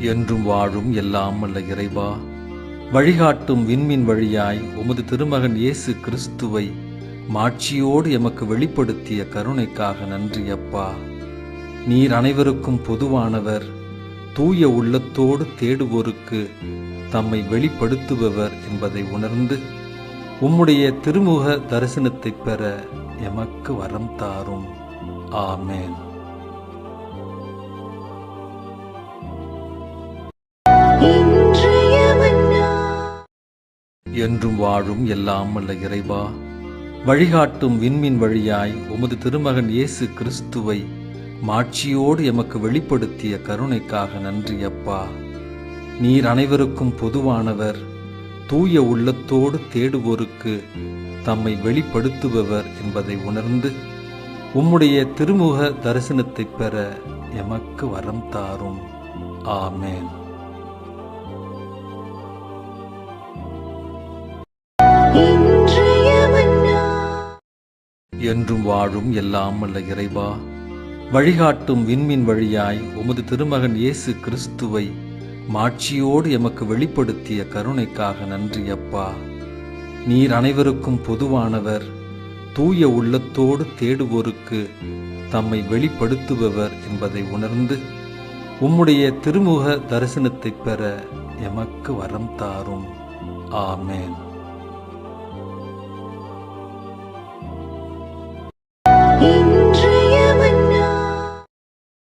என்றும் வாழும் எல்லாம் அல்ல இறைவா. வழிகாட்டும் விண்மின் வழியாய் உமது திருமகன் இயேசு கிறிஸ்துவை மாட்சியோடு எமக்கு வெளிப்படுத்திய கருணைக்காக நன்றி அப்பா. நீர் அனைவருக்கும் பொதுவானவர் தூய உள்ளத்தோடு தேடுவோருக்கு தம்மை வெளிப்படுத்துபவர் என்பதை உணர்ந்து உம்முடைய திருமுக தரிசனத்தைப் பெற எமக்கு வரம் தாரும். ஆமேன். என்றும் வாழும் எல்லாம் அல்ல இறைவா. வழிகாட்டும் விண்மின் வழியாய் உமது திருமகன் இயேசு கிறிஸ்துவை மாட்சியோடு எமக்கு வெளிப்படுத்திய கருணைக்காக நன்றி அப்பா. நீர் அனைவருக்கும் பொதுவானவர் தூய உள்ளத்தோடு தேடுவோருக்கு தம்மை வெளிப்படுத்துபவர் என்பதை உணர்ந்து உம்முடைய திருமுக தரிசனத்தைப் பெற எமக்கு வரம் தாரும். ஆமேன். என்றும் வாழும் எல்லாம் அல்ல இறைவா வழிகாட்டும் விண்மின் வழியாய் உமது திருமகன் இயேசு கிறிஸ்துவை மாட்சியோடு எமக்கு வெளிப்படுத்திய கருணைக்காக நன்றி அப்பா. நீர் அனைவருக்கும் பொதுவானவர் தூய உள்ளத்தோடு தேடுவோருக்கு தம்மை வெளிப்படுத்துபவர் என்பதை உணர்ந்து உம்முடைய திருமுக தரிசனத்தைப் பெற எமக்கு வரம் தாரும். ஆமேன்.